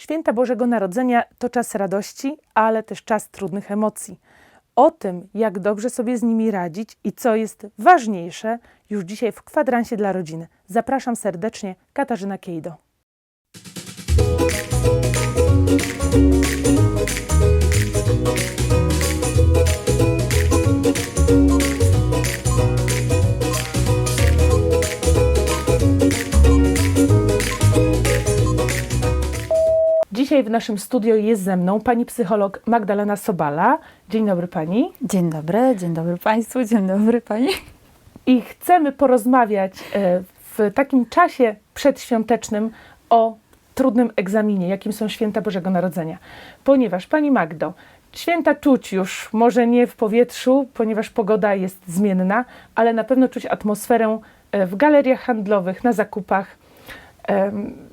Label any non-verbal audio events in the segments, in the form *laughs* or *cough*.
Święta Bożego Narodzenia to czas radości, ale też czas trudnych emocji. O tym, jak dobrze sobie z nimi radzić i co jest ważniejsze, już dzisiaj w kwadransie dla rodziny. Zapraszam serdecznie, Katarzyna Kiejdo. Dzisiaj w naszym studio jest ze mną pani psycholog Magdalena Sobala. Dzień dobry pani. Dzień dobry, dzień dobry Państwu, dzień dobry Pani. I chcemy porozmawiać e, w takim czasie przedświątecznym o trudnym egzaminie, jakim są święta Bożego Narodzenia. Ponieważ pani Magdo, święta czuć już, może nie w powietrzu, ponieważ pogoda jest zmienna, ale na pewno czuć atmosferę e, w galeriach handlowych, na zakupach.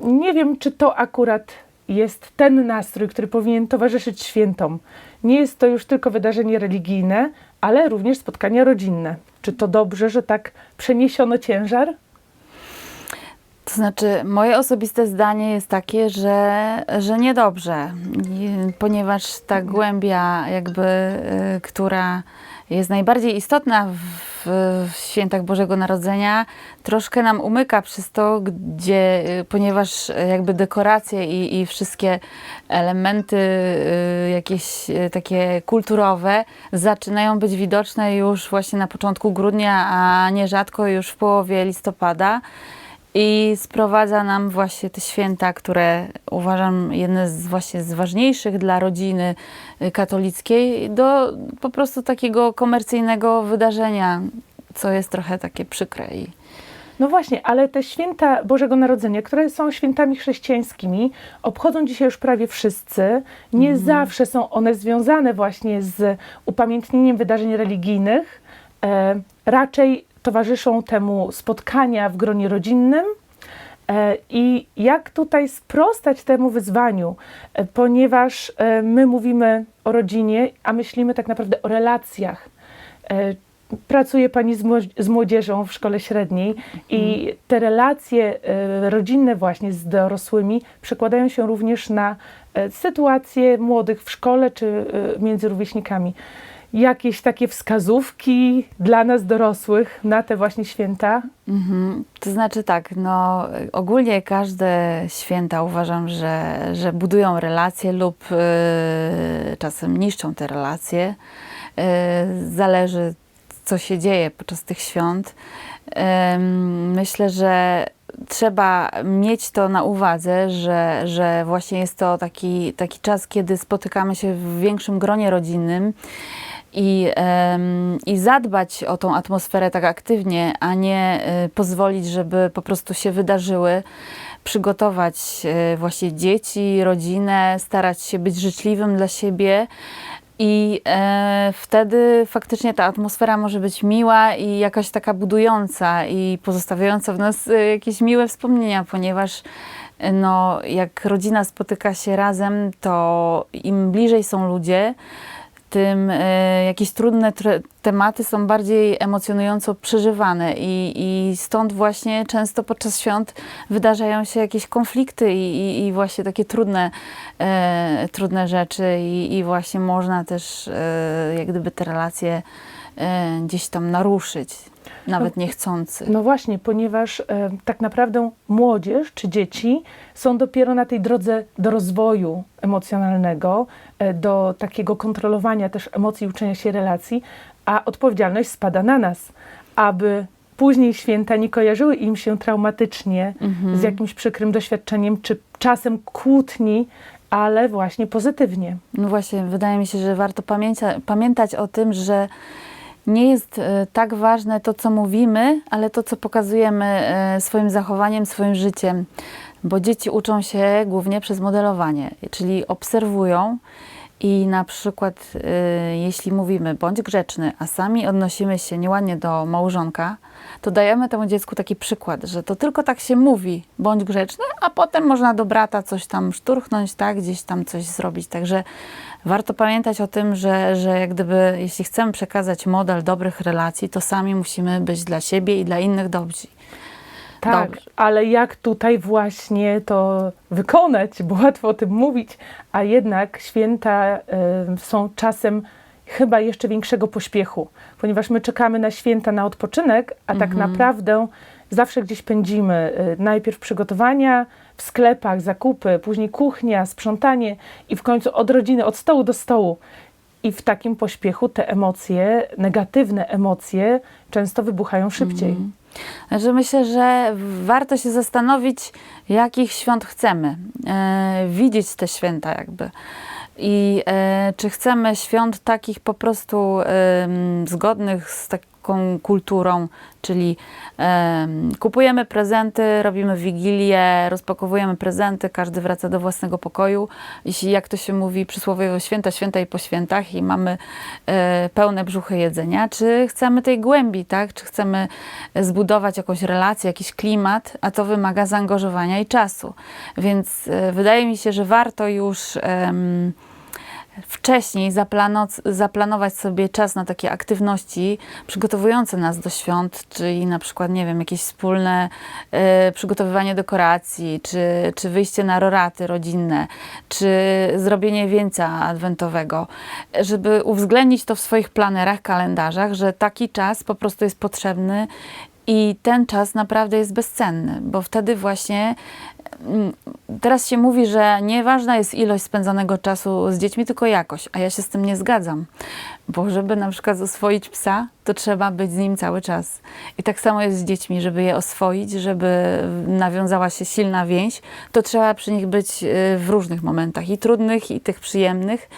Nie wiem, czy to akurat jest ten nastrój, który powinien towarzyszyć świętom. Nie jest to już tylko wydarzenie religijne, ale również spotkania rodzinne. Czy to dobrze, że tak przeniesiono ciężar? To znaczy, moje osobiste zdanie jest takie, że, że niedobrze, ponieważ ta głębia, jakby, y, która jest najbardziej istotna w, w świętach Bożego Narodzenia, troszkę nam umyka przez to, gdzie, y, ponieważ jakby dekoracje i, i wszystkie elementy y, jakieś y, takie kulturowe zaczynają być widoczne już właśnie na początku grudnia, a nierzadko już w połowie listopada. I sprowadza nam właśnie te święta, które uważam jedne z właśnie z ważniejszych dla rodziny y, katolickiej, do po prostu takiego komercyjnego wydarzenia, co jest trochę takie przykre. I No właśnie, ale te święta Bożego Narodzenia, które są świętami chrześcijańskimi, obchodzą dzisiaj już prawie wszyscy. Nie zawsze są one związane właśnie z upamiętnieniem wydarzeń religijnych. E, raczej towarzyszą temu spotkania w gronie rodzinnym. E, I jak tutaj sprostać temu wyzwaniu, E, ponieważ e, my mówimy o rodzinie, a myślimy tak naprawdę o relacjach. Pracuje Pani z, młodzież- z młodzieżą w szkole średniej i te relacje rodzinne właśnie z dorosłymi przekładają się również na sytuacje młodych w szkole czy między rówieśnikami. Jakieś takie wskazówki dla nas dorosłych na te właśnie święta? Mhm. To znaczy tak, no ogólnie każde święta uważam, że, że budują relacje lub y, czasem niszczą te relacje. Y, zależy, co się dzieje podczas tych świąt. Myślę, że trzeba mieć to na uwadze, że, że właśnie jest to taki, taki czas, kiedy spotykamy się w większym gronie rodzinnym i, i zadbać o tą atmosferę tak aktywnie, a nie y, pozwolić, żeby po prostu się wydarzyły. Przygotować y, właśnie dzieci, rodzinę, starać się być życzliwym dla siebie. I e, wtedy faktycznie ta atmosfera może być miła i jakaś taka budująca i pozostawiająca w nas e, jakieś miłe wspomnienia, ponieważ no, jak rodzina spotyka się razem, to im bliżej są ludzie, tym e, jakieś trudne tematy są bardziej emocjonująco przeżywane i, i stąd właśnie często podczas świąt wydarzają się jakieś konflikty i, i, i właśnie takie trudne, e, trudne rzeczy i, i właśnie można też e, jak gdyby te relacje gdzieś tam naruszyć, nawet niechcący. No właśnie, ponieważ e, tak naprawdę młodzież czy dzieci są dopiero na tej drodze do rozwoju emocjonalnego, e, do takiego kontrolowania też emocji, uczenia się relacji, a odpowiedzialność spada na nas, aby później święta nie kojarzyły im się traumatycznie z jakimś przykrym doświadczeniem, czy czasem kłótni, ale właśnie pozytywnie. No właśnie, wydaje mi się, że warto pamięta, pamiętać o tym, że nie jest e, tak ważne to, co mówimy, ale to, co pokazujemy e, swoim zachowaniem, swoim życiem. Bo dzieci uczą się głównie przez modelowanie, czyli obserwują i na przykład e, jeśli mówimy bądź grzeczny, a sami odnosimy się nieładnie do małżonka, to dajemy temu dziecku taki przykład, że to tylko tak się mówi, bądź grzeczny, a potem można do brata coś tam szturchnąć, tak, gdzieś tam coś zrobić. Także warto pamiętać o tym, że, że jak gdyby, jeśli chcemy przekazać model dobrych relacji, to sami musimy być dla siebie i dla innych dobrzy. Tak, Dobrze. ale jak tutaj właśnie to wykonać, bo łatwo o tym mówić, a jednak święta y, są czasem chyba jeszcze większego pośpiechu, ponieważ my czekamy na święta na odpoczynek, a tak Mhm. naprawdę zawsze gdzieś pędzimy. Y, najpierw przygotowania w sklepach, zakupy, później kuchnia, sprzątanie i w końcu od rodziny, od stołu do stołu. I w takim pośpiechu te emocje, negatywne emocje, często wybuchają szybciej. Mhm. Znaczy myślę, że warto się zastanowić, jakich świąt chcemy. E, widzieć te święta jakby. I e, czy chcemy świąt takich po prostu em, zgodnych z taką kulturą, czyli em, kupujemy prezenty, robimy wigilię, rozpakowujemy prezenty, każdy wraca do własnego pokoju. Jeśli, jak to się mówi, przysłowiowo święta, święta i po świętach i mamy e, pełne brzuchy jedzenia, czy chcemy tej głębi, tak? Czy chcemy zbudować jakąś relację, jakiś klimat, a to wymaga zaangażowania i czasu. Więc e, wydaje mi się, że warto już wcześniej zaplano, zaplanować sobie czas na takie aktywności przygotowujące nas do świąt, czyli na przykład, nie wiem, jakieś wspólne e, przygotowywanie dekoracji, czy, czy wyjście na roraty rodzinne, czy zrobienie wieńca adwentowego, żeby uwzględnić to w swoich planerach, kalendarzach, że taki czas po prostu jest potrzebny i ten czas naprawdę jest bezcenny, bo wtedy właśnie mm, teraz się mówi, że nieważna jest ilość spędzonego czasu z dziećmi, tylko jakość, a ja się z tym nie zgadzam, bo żeby na przykład oswoić psa, to trzeba być z nim cały czas. I tak samo jest z dziećmi, żeby je oswoić, żeby nawiązała się silna więź, to trzeba przy nich być y, w różnych momentach, i trudnych, i tych przyjemnych.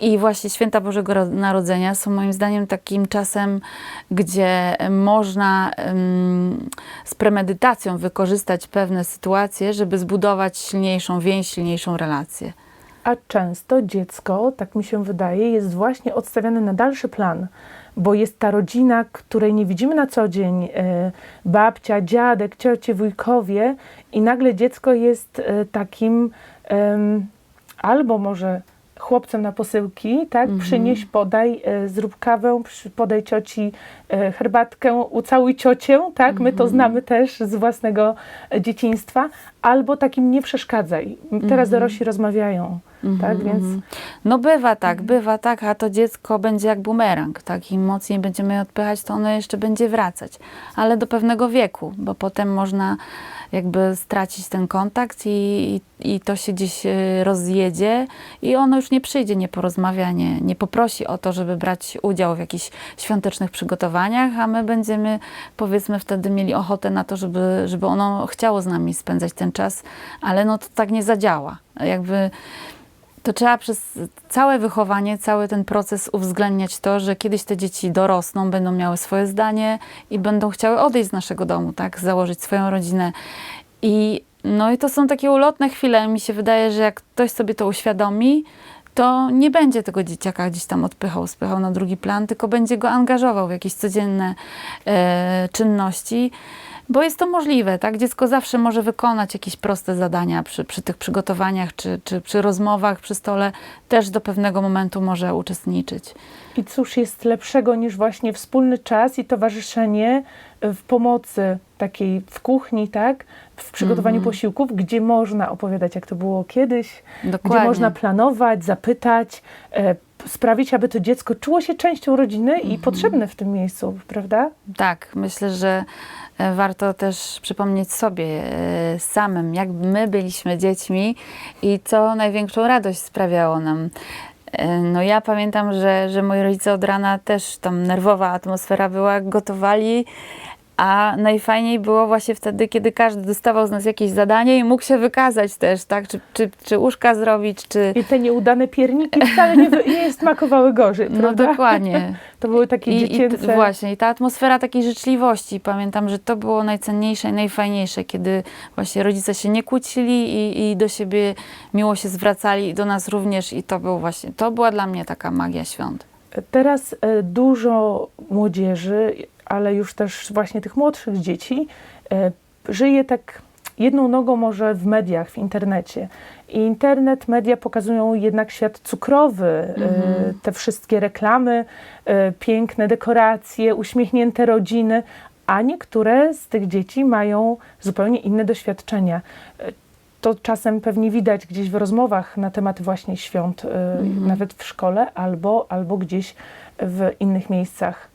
I właśnie święta Bożego Ro- Narodzenia są moim zdaniem takim czasem, gdzie można z premedytacją wykorzystać pewne sytuacje, żeby zbudować silniejszą więź, silniejszą relację. A często dziecko, tak mi się wydaje, jest właśnie odstawiane na dalszy plan, bo jest ta rodzina, której nie widzimy na co dzień, e, babcia, dziadek, ciocie, wujkowie i nagle dziecko jest e, takim albo może chłopcem na posyłki, tak? Przynieś, podaj, e, zrób kawę, podaj cioci e, herbatkę, ucałuj ciocię, tak? My to znamy też z własnego dzieciństwa. Albo takim nie przeszkadzaj. Teraz dorośli rozmawiają, tak? Więc No bywa tak, bywa tak, a to dziecko będzie jak bumerang, tak? Im mocniej będziemy je odpychać, to ono jeszcze będzie wracać, ale do pewnego wieku, bo potem można jakby stracić ten kontakt i, i, i to się gdzieś e, rozjedzie i ono już nie przyjdzie, nie porozmawia, nie, nie poprosi o to, żeby brać udział w jakichś świątecznych przygotowaniach, a my będziemy powiedzmy wtedy mieli ochotę na to, żeby, żeby ono chciało z nami spędzać ten czas, ale no to tak nie zadziała. Jakby to trzeba przez całe wychowanie, cały ten proces uwzględniać to, że kiedyś te dzieci dorosną, będą miały swoje zdanie i będą chciały odejść z naszego domu, tak, założyć swoją rodzinę. I no i to są takie ulotne chwile. Mi się wydaje, że jak ktoś sobie to uświadomi, to nie będzie tego dzieciaka gdzieś tam odpychał, spychał na drugi plan, tylko będzie go angażował w jakieś codzienne e, czynności. Bo jest to możliwe, tak? Dziecko zawsze może wykonać jakieś proste zadania przy, przy tych przygotowaniach czy, czy przy rozmowach przy stole, też do pewnego momentu może uczestniczyć. I cóż jest lepszego niż właśnie wspólny czas i towarzyszenie w pomocy takiej w kuchni, tak? W przygotowaniu Mhm. posiłków, gdzie można opowiadać, jak to było kiedyś, gdzie Dokładnie. można planować, zapytać, e, sprawić, aby to dziecko czuło się częścią rodziny Mhm. i potrzebne w tym miejscu, prawda? Tak, myślę, że e, warto też przypomnieć sobie e, samym, jak my byliśmy dziećmi i co największą radość sprawiało nam. E, No ja pamiętam, że, że moi rodzice od rana też tam nerwowa atmosfera była, gotowali, a najfajniej było właśnie wtedy, kiedy każdy dostawał z nas jakieś zadanie i mógł się wykazać też, tak? Czy, czy, czy uszka zrobić, czy... I te nieudane pierniki wcale nie, nie smakowały gorzej, No prawda? dokładnie. *laughs* To były takie I, i dziecięce... t- właśnie, i ta atmosfera takiej życzliwości, pamiętam, że to było najcenniejsze i najfajniejsze, kiedy właśnie rodzice się nie kłócili i, i do siebie miło się zwracali i do nas również i to był właśnie, to była dla mnie taka magia świąt. Teraz e, dużo młodzieży, ale już też właśnie tych młodszych dzieci, e, żyje tak jedną nogą może w mediach, w internecie. I internet, media pokazują jednak świat cukrowy, e, te wszystkie reklamy, e, piękne dekoracje, uśmiechnięte rodziny, a niektóre z tych dzieci mają zupełnie inne doświadczenia. To czasem pewnie widać gdzieś w rozmowach na temat właśnie świąt, e, nawet w szkole albo, albo gdzieś w innych miejscach.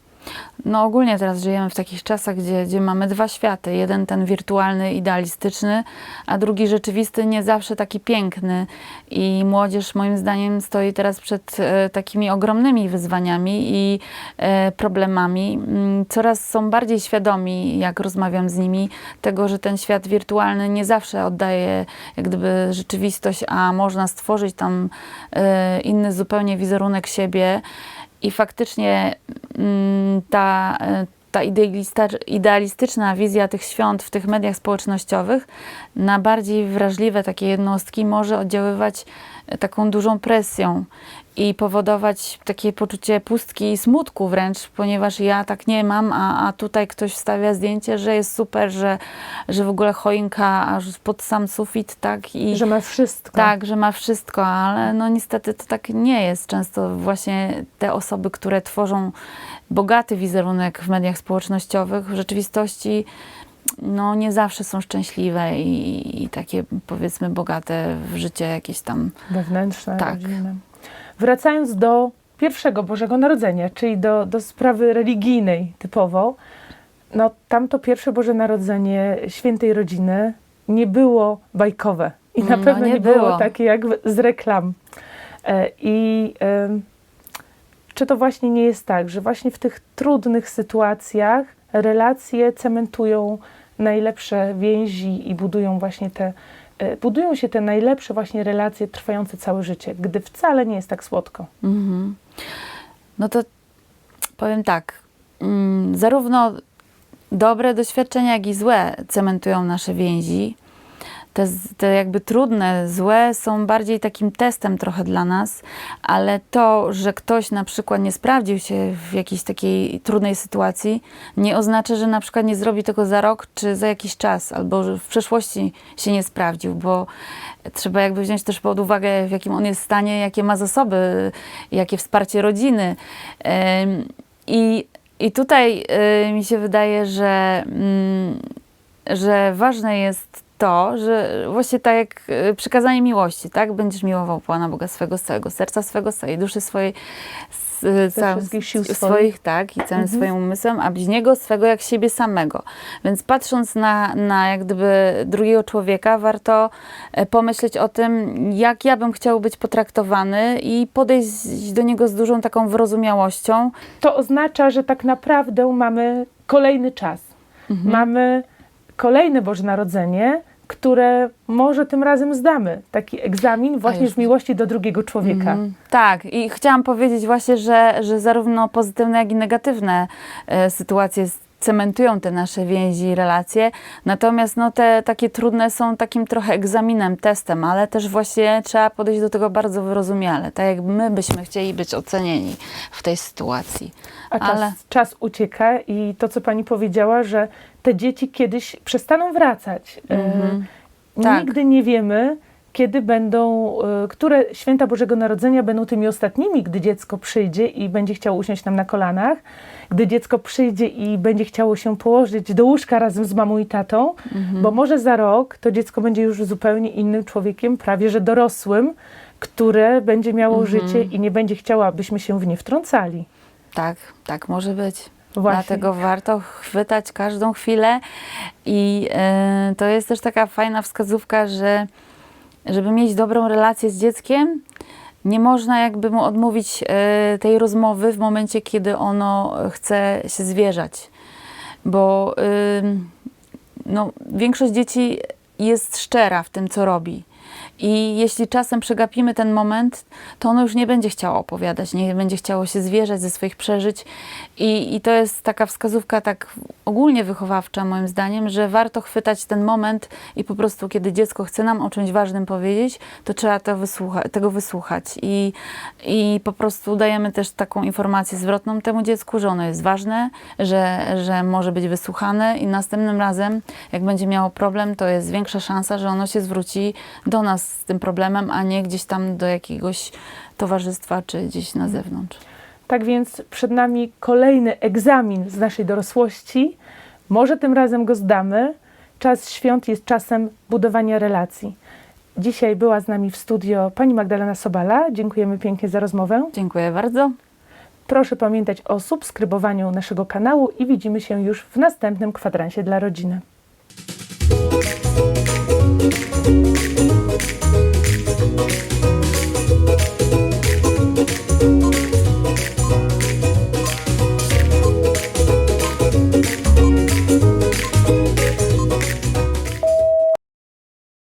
No ogólnie teraz żyjemy w takich czasach, gdzie, gdzie mamy dwa światy. Jeden ten wirtualny, idealistyczny, a drugi rzeczywisty, nie zawsze taki piękny. I młodzież moim zdaniem stoi teraz przed e, takimi ogromnymi wyzwaniami i e, problemami. Mm, Coraz są bardziej świadomi, jak rozmawiam z nimi, tego, że ten świat wirtualny nie zawsze oddaje jak gdyby rzeczywistość, a można stworzyć tam e, inny zupełnie wizerunek siebie. I faktycznie mm, ta, e, ta idealistyczna wizja tych świąt w tych mediach społecznościowych na bardziej wrażliwe takie jednostki może oddziaływać e, taką dużą presją i powodować takie poczucie pustki i smutku wręcz, ponieważ ja tak nie mam, a, a tutaj ktoś wstawia zdjęcie, że jest super, że, że w ogóle choinka aż pod sam sufit, tak? I, Że ma wszystko. tak, że ma wszystko, ale no niestety to tak nie jest. Często właśnie te osoby, które tworzą bogaty wizerunek w mediach społecznościowych, w rzeczywistości no nie zawsze są szczęśliwe i, i takie powiedzmy bogate w życie jakieś tam. wewnętrzne, Tak. rodzinne. Wracając do pierwszego Bożego Narodzenia, czyli do, do sprawy religijnej typowo, no tamto pierwsze Boże Narodzenie świętej rodziny nie było bajkowe i na No, pewno nie nie, było. było. takie jak z reklam. E, I czy to właśnie nie jest tak, że właśnie w tych trudnych sytuacjach relacje cementują najlepsze więzi i budują właśnie te, budują się te najlepsze właśnie relacje trwające całe życie, gdy wcale nie jest tak słodko. Mhm. No to powiem tak, mm, zarówno dobre doświadczenia, jak i złe cementują nasze więzi. Te, te jakby trudne, złe są bardziej takim testem trochę dla nas, ale to, że ktoś na przykład nie sprawdził się w jakiejś takiej trudnej sytuacji, nie oznacza, że na przykład nie zrobi tego za rok czy za jakiś czas, albo że w przeszłości się nie sprawdził, bo trzeba jakby wziąć też pod uwagę, w jakim on jest stanie, jakie ma zasoby, jakie wsparcie rodziny. I, i tutaj y, mi się wydaje, że, mm, że ważne jest to, że właśnie tak jak y, przykazanie miłości, tak? Będziesz miłował Pana Boga swego z całego serca, swego, z całej duszy swojej, z, Ze całym- sił swoich, swoich. tak, i całym Mhm. swoim umysłem, a bliźniego swego jak siebie samego. Więc patrząc na, na jak gdyby drugiego człowieka, warto e, pomyśleć o tym, jak ja bym chciał być potraktowany i podejść do niego z dużą taką wyrozumiałością. To oznacza, że tak naprawdę mamy kolejny czas. Mhm. Mamy kolejne Boże Narodzenie, które może tym razem zdamy. Taki egzamin właśnie z miłości do drugiego człowieka. Mhm. Tak, i chciałam powiedzieć właśnie, że, że zarówno pozytywne, jak i negatywne e, sytuacje cementują te nasze więzi i relacje. Natomiast no, te takie trudne są takim trochę egzaminem, testem, ale też właśnie trzeba podejść do tego bardzo wyrozumiale, tak jak my byśmy chcieli być ocenieni w tej sytuacji. A czas, Ale- czas ucieka i to, co pani powiedziała, że te dzieci kiedyś przestaną wracać. E, Mhm. Tak. Nigdy nie wiemy, kiedy będą, e, które święta Bożego Narodzenia będą tymi ostatnimi, gdy dziecko przyjdzie i będzie chciało usiąść nam na kolanach, gdy dziecko przyjdzie i będzie chciało się położyć do łóżka razem z mamą i tatą, Mhm. bo może za rok to dziecko będzie już zupełnie innym człowiekiem, prawie że dorosłym, które będzie miało Mhm. życie i nie będzie chciała, abyśmy się w nie wtrącali. Tak, tak może być. Właśnie. Dlatego warto chwytać każdą chwilę i e, to jest też taka fajna wskazówka, że żeby mieć dobrą relację z dzieckiem, nie można jakby mu odmówić e, tej rozmowy w momencie, kiedy ono chce się zwierzać. Bo ym, no, większość dzieci jest szczera w tym, co robi. I jeśli czasem przegapimy ten moment, to ono już nie będzie chciało opowiadać, nie będzie chciało się zwierzać ze swoich przeżyć. I, I to jest taka wskazówka tak ogólnie wychowawcza moim zdaniem, że warto chwytać ten moment i po prostu kiedy dziecko chce nam o czymś ważnym powiedzieć, to trzeba to wysłucha, tego wysłuchać. I, I po prostu dajemy też taką informację zwrotną temu dziecku, że ono jest ważne, że, że może być wysłuchane i następnym razem, jak będzie miało problem, to jest większa szansa, że ono się zwróci do nas z tym problemem, a nie gdzieś tam do jakiegoś towarzystwa czy gdzieś na zewnątrz. Tak więc przed nami kolejny egzamin z naszej dorosłości, Może tym razem go zdamy. Czas świąt jest czasem budowania relacji. Dzisiaj była z nami w studio pani Magdalena Sobala. Dziękujemy pięknie za rozmowę. Dziękuję bardzo. Proszę pamiętać o subskrybowaniu naszego kanału i widzimy się już w następnym kwadransie dla rodziny.